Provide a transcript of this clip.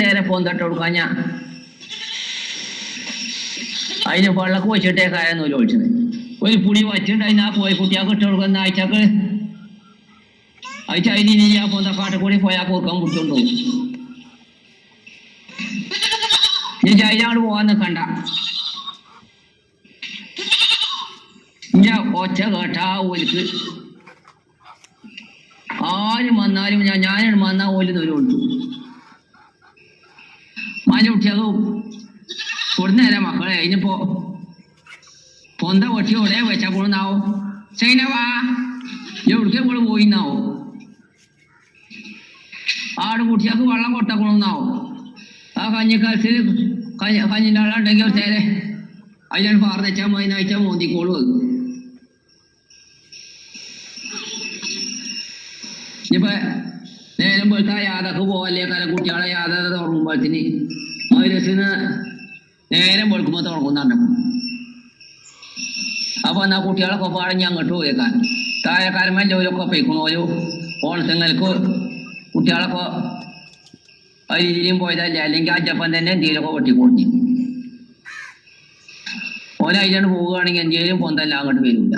തേരെ പോന്തട്ട് കൊടുക്കാൻ ഞാൻ. അതിന് വെള്ളക്ക് വെച്ചിട്ടേ ചോദിച്ചത് ഒരു പുളി വച്ചിട്ട് അതിന് ആ പോയി കുട്ടിയാൾക്ക് ഇട്ട് കൊടുക്കുന്ന ആഴ്ചക്ക് ആഴ്ച അതിന് ഇനി ആ പോന്ത കാട്ടക്കൂടി പോയാൽ കൊടുക്കാൻ കുടിച്ചോണ്ട് പോകും നീ ചൈനാട് പോകാൻ നിൽക്കണ്ട ഞാൻ ഒച്ച കേട്ടാ ഓലിക്ക്. ആരും വന്നാലും ഞാൻ ഞാനാണ് വന്നാ ഓൽ തരുള്ളൂ മല കുട്ടിയതും കൊടുന്നേരാ മക്കളെ. ഇനിയിപ്പോ പൊന്ത പൊട്ടി ഒടേ വെച്ചാ കൊണ്ടാവോ ചൈനവാ എവിടേക്ക് കൂടെ പോയിന്നാവോ? ആട് കുട്ടിയാക്ക് വെള്ളം കൊട്ടക്കൊള്ളുന്നാവോ ആ കഞ്ഞിക്കാലത്തിൽ കഞ്ഞി കഞ്ഞിന്റെ ആളുണ്ടെങ്കിൽ തേരെ അതിനാണ് പാർന്നെച്ചാൽ മതി. നയിച്ചാൽ മോന്തിക്കോളൂ അത്. ഇനിയിപ്പോ നേരം പോലത്തെ യാതൊക്കെ പോവല്ലേ കല കുട്ടികളെ യാത തുടങ്ങുമ്പോഴത്തിന് മൈരസിന് നേരം വെളുക്കുമ്പോ തുടങ്ങുന്നുണ്ട് അപ്പൊ എന്നാ കുട്ടികളൊക്കെ പാടഞ്ഞ് അങ്ങോട്ട് പോയേക്കാൻ. താഴെക്കാരന്മാരുടെ ഓരൊക്കെ പോയിക്കണോരോ ഓണത്തിങ്ങൾക്ക് കുട്ടികളൊക്കെ ആ രീതിയിലും പോയതല്ല. അല്ലെങ്കിൽ അജപ്പൻ തന്നെ എന്തെങ്കിലുമൊക്കെ വെട്ടിക്കൊടുഞ്ഞു ഓനതിലാണ് പോവുകയാണെങ്കിൽ എന്തെങ്കിലും പൊന്തല്ല അങ്ങോട്ട് വരില്ല